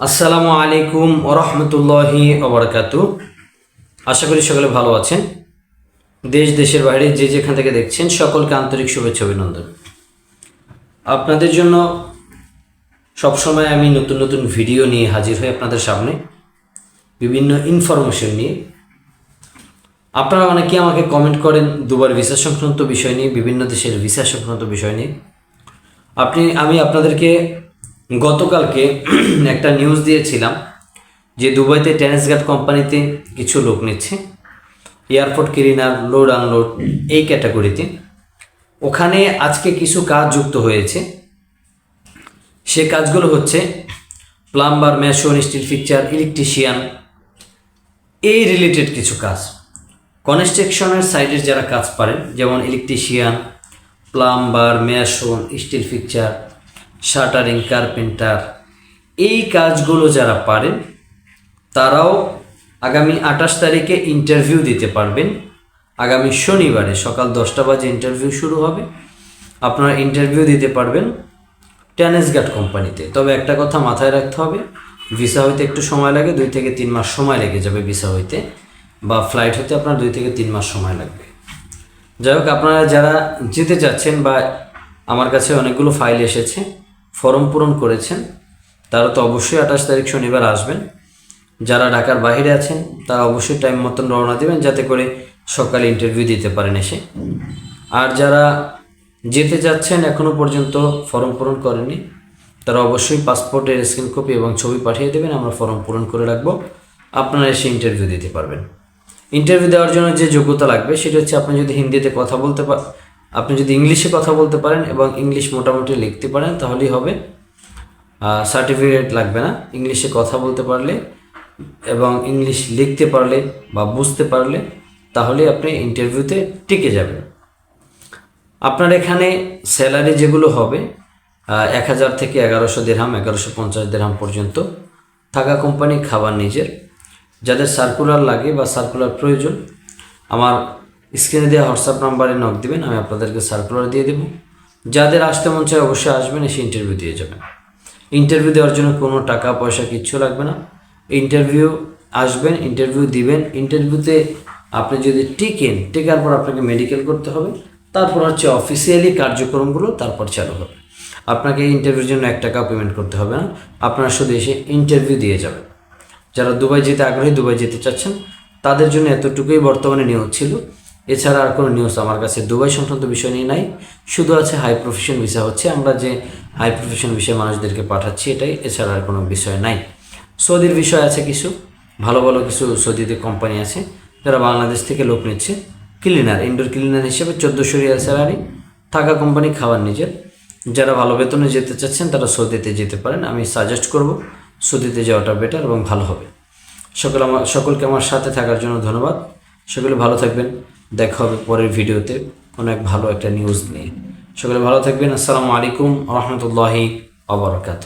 আসসালামু আলাইকুম ওরহমতুল্লাহি ওবরাকাতু আশা করি সকলে ভালো আছেন। দেশ, দেশের বাইরে যে যেখান থেকে দেখছেন, সকলকে আন্তরিক শুভেচ্ছা অভিনন্দন। আপনাদের জন্য সবসময় আমি নতুন নতুন ভিডিও নিয়ে হাজির হই আপনাদের সামনে। বিভিন্ন ইনফরমেশন নিয়ে। আপনারা অনেকে আমাকে কমেন্ট করেন দুবার ভিসা সংক্রান্ত বিষয় নিয়ে, বিভিন্ন দেশের ভিসা সংক্রান্ত বিষয় নিয়ে। আপনি, আমি আপনাদেরকে গতকালকে একটা নিউজ দিয়েছিলাম যে দুবাইতে টেনিসগার্ড কোম্পানিতে কিছু লোক নিচ্ছে এয়ারপোর্ট ক্লিনার লোড আনলোড এই ক্যাটাগরিতে ওখানে আজকে কিছু কাজ যুক্ত হয়েছে। সে কাজগুলো হচ্ছে plumber mason steel fixture electrician এই রিলেটেড কিছু কাজ। কনস্ট্রাকশনের সাইডের যারা কাজ পারেন, যেমন electrician plumber mason steel fixture shuttering carpenter. এই কাজগুলো যারা পারেন, তারাও আগামী আঠাশ তারিখে ইন্টারভিউ দিতে পারবেন। আগামী শনিবারে সকাল দশটা বাজে ইন্টারভিউ শুরু হবে। আপনারা ইন্টারভিউ দিতে পারবেন ট্যানেসগার্ড কোম্পানিতে। তবে একটা কথা মাথায় রাখতে হবে ভিসা হইতে একটু সময় লাগে, দুই থেকে তিন মাস সময় লেগে যাবে ভিসা হইতে, বা ফ্লাইট হতে আপনার দুই থেকে তিন মাস সময় লাগবে। যাই হোক, আপনারা যারা যেতে চাচ্ছেন বা আমার কাছে অনেকগুলো ফাইল এসেছে ফর্ম পূরণ করেছেন, তারা তো অবশ্যই আঠাশ তারিখ শনিবার আসবেন। যারা ঢাকার বাইরে আছেন, তারা অবশ্যই টাইম মতন রওনা দেবেন, যাতে করে সকালে ইন্টারভিউ দিতে পারেন এসে। আর যারা যেতে যাচ্ছেন এখনও পর্যন্ত ফর্ম পূরণ করেনি তারা অবশ্যই পাসপোর্টের স্ক্রিন কপি এবং ছবি পাঠিয়ে দেবেন, আমরা ফর্ম পূরণ করে রাখব। আপনারা এসে ইন্টারভিউ দিতে পারবেন। ইন্টারভিউ দেওয়ার জন্য যে যোগ্যতা লাগবে, সেটা হচ্ছে আপনি যদি হিন্দিতে কথা বলতে আপনি যদি ইংলিশে কথা বলতে পারেন এবং ইংলিশ মোটামুটি লিখতে পারেন, তাহলেই হবে। সার্টিফিকেট লাগবে না। ইংলিশে কথা বলতে পারলে এবং ইংলিশ লিখতে পারলে বা বুঝতে পারলে তাহলে আপনি ইন্টারভিউতে টিকে যাবেন। আপনার এখানে স্যালারি যেগুলো হবে এক হাজার থেকে এগারোশো দেড়হাম এগারোশো পঞ্চাশ দেড়হাম পর্যন্ত থাকা কোম্পানি খাবার নিজের। যাদের সার্কুলার লাগে বা সার্কুলার প্রয়োজন, আমার স্ক্রিনে দেওয়া হোয়াটসঅ্যাপ নাম্বারে নক দিবেন, আমি আপনাদেরকে সার্কুলার দিয়ে দেবো। যাদের আসতে মন চায় অবশ্যই আসবেন, এসে ইন্টারভিউ দিয়ে যাবেন। ইন্টারভিউ দেওয়ার জন্য কোনো টাকা, পয়সা কিচ্ছু লাগবে না। ইন্টারভিউ আসবেন ইন্টারভিউ দিবেন। ইন্টারভিউতে আপনি যদি টিকেন, টেকার পর আপনাকে মেডিকেল করতে হবে। তারপর হচ্ছে অফিসিয়ালি কার্যক্রমগুলো তারপর চালু হবে। আপনাকে ইন্টারভিউর জন্য এক টাকা পেমেন্ট করতে হবে না। আপনারা শুধু এসে ইন্টারভিউ দিয়ে যাবেন। যারা দুবাই যেতে আগ্রহী, দুবাই যেতে চাচ্ছেন, তাদের জন্য এতটুকুই বর্তমানে নিয়োগ ছিল। এছাড়া আর কোনো নিউজ আমার কাছে দুবাই সংক্রান্ত বিষয় নিয়ে নাই। শুধু আছে হাই প্রফেশন ভিসা হচ্ছে, আমরা যে হাই প্রফেশন বিষয়ে মানুষদেরকে পাঠাচ্ছি এটাই, এছাড়া আর কোনো বিষয় নাই। সৌদির বিষয় আছে কিছু, ভালো ভালো কিছু সৌদিতে কোম্পানি আছে, যারা বাংলাদেশ থেকে লোক নিচ্ছে। ক্লিনার ইনডোর ক্লিনার হিসেবে চোদ্দোশো রিয়াল স্যালারি থাকা কোম্পানি খাবার নিজের। যারা ভালো বেতনে যেতে চাচ্ছেন, তারা সৌদিতে যেতে পারেন। আমি সাজেস্ট করব, সৌদিতে যাওয়াটা বেটার এবং ভালো হবে। সকল আমার, সকলকে আমার সাথে থাকার জন্য ধন্যবাদ। সকলে ভালো থাকবেন। দেখা হবে পরের ভিডিওতে অনেক ভালো একটা নিউজ নিয়ে। সকলে ভালো থাকবেন। আসসালামু আলাইকুম রহমতুল্লাহি আবরকাত